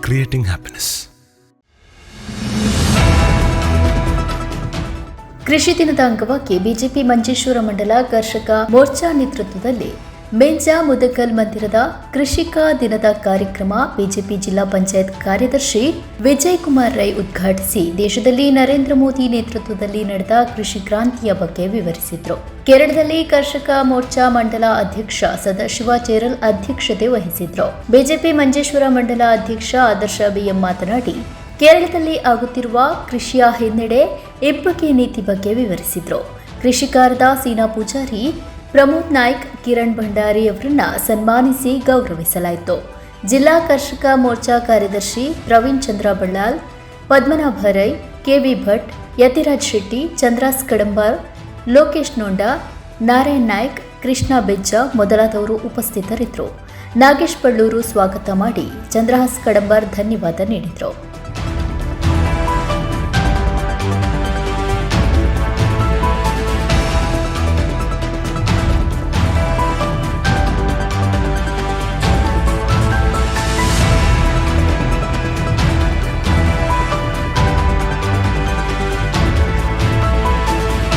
creating happiness ಕೃಷಿ ದಿನದ ಅಂಗವಾಗಿ ಬಿಜೆಪಿ ಮಂಜೇಶ್ವರ ಮಂಡಲ ಕರ್ಷಕ ಮೋರ್ಚಾ ನೇತೃತ್ವದಲ್ಲಿ ಮೇಂಜಾ ಮುದಕಲ್ ಮಂದಿರದ ಕೃಷಿಕ ದಿನದ ಕಾರ್ಯಕ್ರಮ ಬಿಜೆಪಿ ಜಿಲ್ಲಾ ಪಂಚಾಯತ್ ಕಾರ್ಯದರ್ಶಿ ವಿಜಯ್ ಕುಮಾರ್ ರೈ ಉದ್ಘಾಟಿಸಿ ದೇಶದಲ್ಲಿ ನರೇಂದ್ರ ಮೋದಿ ನೇತೃತ್ವದಲ್ಲಿ ನಡೆದ ಕೃಷಿ ಕ್ರಾಂತಿಯ ಬಗ್ಗೆ ವಿವರಿಸಿದರು. ಕೇರಳದಲ್ಲಿ ಕರ್ಷಕ ಮೋರ್ಚಾ ಮಂಡಲ ಅಧ್ಯಕ್ಷ ಸದಾಶಿವ ಚೇರಲ್ ಅಧ್ಯಕ್ಷತೆ ವಹಿಸಿದ್ರು. ಬಿಜೆಪಿ ಮಂಜೇಶ್ವರ ಮಂಡಲ ಅಧ್ಯಕ್ಷ ಆದರ್ಶ ಬಿಎಂ ಮಾತನಾಡಿ, ಕೇರಳದಲ್ಲಿ ಆಗುತ್ತಿರುವ ಕೃಷಿಯ ಹಿನ್ನಡೆ ಇಬ್ಬಗೆ ನೀತಿ ಬಗ್ಗೆ ವಿವರಿಸಿದ್ರು. ಕೃಷಿಕಾರದ ಸೀನಾ ಪೂಜಾರಿ ಪ್ರಮೋದ್ ನಾಯ್ಕ್, ಕಿರಣ್ ಭಂಡಾರಿ ಅವರನ್ನ ಸನ್ಮಾನಿಸಿ ಗೌರವಿಸಲಾಯಿತು. ಜಿಲ್ಲಾ ಕರ್ಷಕ ಮೋರ್ಚಾ ಕಾರ್ಯದರ್ಶಿ ಪ್ರವೀಣ್ ಚಂದ್ರ ಬಳ್ಳಾಲ್ ಪದ್ಮನಾಭ ರೈ, ಕೆವಿ ಭಟ್, ಯತಿರಾಜ್ ಶೆಟ್ಟಿ, ಚಂದ್ರಾಸ್ ಕಡಂಬಾರ್ ಲೋಕೇಶ್ ನೋಂಡಾ, ನಾರಾಯಣ್ ನಾಯ್ಕ್, ಕೃಷ್ಣ ಬೆಜ್ಜ ಮೊದಲಾದವರು ಉಪಸ್ಥಿತರಿದ್ದರು. ನಾಗೇಶ್ ಬಳ್ಳೂರು ಸ್ವಾಗತ ಮಾಡಿ ಚಂದ್ರಹಾಸ್ ಕಡಂಬಾರ್ ಧನ್ಯವಾದ ನೀಡಿದರು.